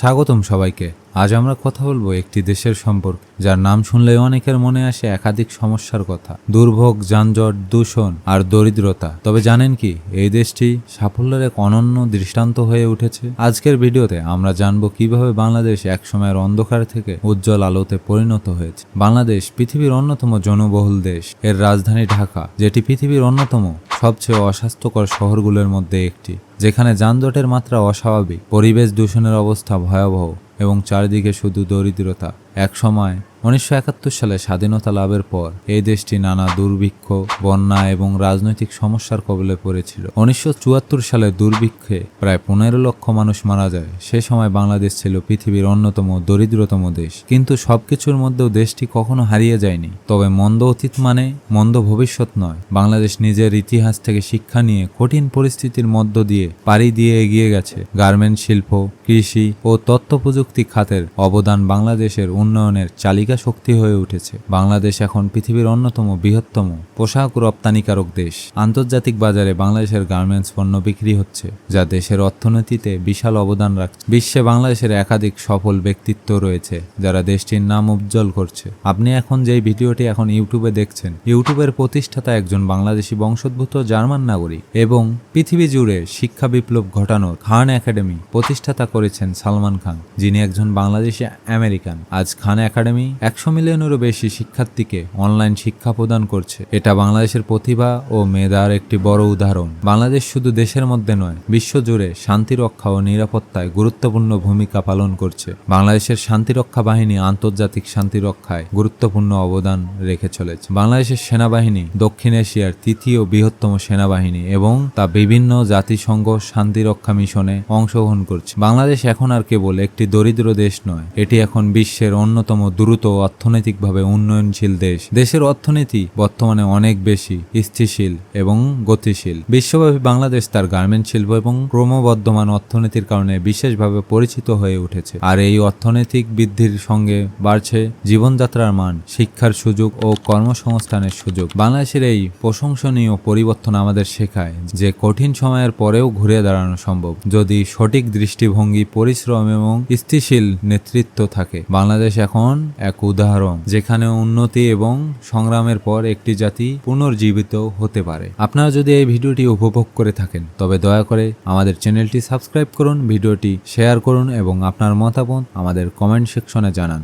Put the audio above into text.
স্বাগতম সবাইকে। আজ আমরা কথা বলব একটি দেশের সম্পর্কে, যার নাম শুনলে অনেকের মনে আসে একাধিক সমস্যার কথা। দুর্ভোগ, যানজট, দূষণ আর দরিদ্রতা। তবে জানেন কি, এই দেশটি সাফল্যের এক অনন্য দৃষ্টান্ত হয়ে উঠেছে। আজকের ভিডিওতে আমরা জানব কীভাবে বাংলাদেশ একসময়ের অন্ধকার থেকে উজ্জ্বল আলোতে পরিণত হয়েছে। বাংলাদেশ পৃথিবীর অন্যতম জনবহুল দেশ। এর রাজধানী ঢাকা, যেটি পৃথিবীর অন্যতম সবচেয়ে অস্বাস্থ্যকর শহরগুলোর মধ্যে একটি, যেখানে যানজটের মাত্রা অস্বাভাবিক। পরিবেশ দূষণের অবস্থা ভয়াবহ। এবং চারিদিকে শুধু দরিদ্রতা। এক সময় উনিশশো একাত্তর সালে স্বাধীনতা লাভের পর এই দেশটি নানা দুর্ভিক্ষ, বন্যা এবং রাজনৈতিক সমস্যার কবলে পড়েছিল। উনিশশো চুয়াত্তর সালে দুর্ভিক্ষে প্রায় পনেরো লক্ষ মানুষ মারা যায়। সে সময় বাংলাদেশ ছিল পৃথিবীর অন্যতম দরিদ্রতম দেশ। কিন্তু সবকিছুর মধ্যেও দেশটি কখনো হারিয়ে যায়নি। তবে মন্দ অতীত মানে মন্দ ভবিষ্যৎ নয়। বাংলাদেশ নিজের ইতিহাস থেকে শিক্ষা নিয়ে কঠিন পরিস্থিতির মধ্য দিয়ে পাড়ি দিয়ে এগিয়ে গেছে। গার্মেন্ট শিল্প কৃষি ও তথ্য প্রযুক্তি খাতের অবদান বাংলাদেশের উন্নয়নের চালিকা শক্তি হয়ে উঠেছে। বাংলাদেশ এখন পৃথিবীর অন্যতম বৃহত্তম পোশাক রপ্তানিকারক দেশ। আন্তর্জাতিক বাজারে বাংলাদেশের গার্মেন্টস পণ্য বিক্রি হচ্ছে, যা দেশের অর্থনীতিতে বিশাল অবদান রাখছে। বিশ্বে বাংলাদেশের একাধিক সফল ব্যক্তিত্ব রয়েছে, যারা দেশটির নাম উজ্জ্বল করছে। আপনি এখন যেই ভিডিওটি এখন ইউটিউবে দেখছেন, ইউটিউবের প্রতিষ্ঠাতা একজন বাংলাদেশি বংশোদ্ভূত জার্মান নাগরিক এবং পৃথিবী জুড়ে শিক্ষা বিপ্লব ঘটানোর খান একাডেমি প্রতিষ্ঠাতা করেছেন সালমান খান, যিনি একজন বাংলাদেশি আমেরিকান। আজ খান একাডেমি একশো মিলিয়নেরও বেশি শিক্ষার্থীকে অনলাইন শিক্ষা প্রদান করছে। এটা বাংলাদেশের প্রতিভা ও মেধার একটি বড় উদাহরণ। বাংলাদেশ শুধু দেশের মধ্যে নয়, বিশ্বজুড়ে শান্তি রক্ষা ও নিরাপত্তায় গুরুত্বপূর্ণ ভূমিকা পালন করছে। বাংলাদেশের শান্তিরক্ষা বাহিনী আন্তর্জাতিক শান্তি রক্ষায় গুরুত্বপূর্ণ অবদান রেখে চলেছে। বাংলাদেশের সেনাবাহিনী দক্ষিণ এশিয়ার তৃতীয় বৃহত্তম সেনাবাহিনী এবং তা বিভিন্ন জাতিসংঘ শান্তিরক্ষা মিশনে অংশগ্রহণ করছে। বাংলাদেশ এখন আর কেবল একটি দরিদ্র দেশ নয়, এটি এখন বিশ্বের অন্যতম দ্রুত অর্থনৈতিকভাবে উন্নয়নশীল দেশ। দেশের অর্থনীতি বর্তমানে অনেক বেশি স্থিতিশীল এবং গতিশীল। বিশ্বব্যাপী বাংলাদেশ তার গার্মেন্ট শিল্প এবং ক্রমবর্ধমান অর্থনীতির কারণে বিশেষভাবে পরিচিত হয়ে উঠেছে। আর এই অর্থনৈতিক বৃদ্ধির সঙ্গে বাড়ছে জীবনযাত্রার মান, শিক্ষার সুযোগ ও কর্মসংস্থানের সুযোগ। বাংলাদেশের এই প্রশংসনীয় পরিবর্তন আমাদের শেখায় যে কঠিন সময়ের পরেও ঘুরে দাঁড়ানো সম্ভব। যদি সঠিক দৃষ্টিভঙ্গি, পরিশ্রম এবং স্থিতিশীল নেতৃত্ব থাকে, বাংলাদেশ এখন এক উদাহরণ, যেখানে উন্নতি এবং সংগ্রামের পর একটি জাতি পুনর্জীবিত হতে পারে। আপনারা যদি এই ভিডিওটি উপভোগ করে থাকেন, তবে দয়া করে আমাদের চ্যানেলটি সাবস্ক্রাইব করুন, ভিডিওটি শেয়ার করুন এবং আপনার মতামত আমাদের কমেন্ট সেকশনে জানান।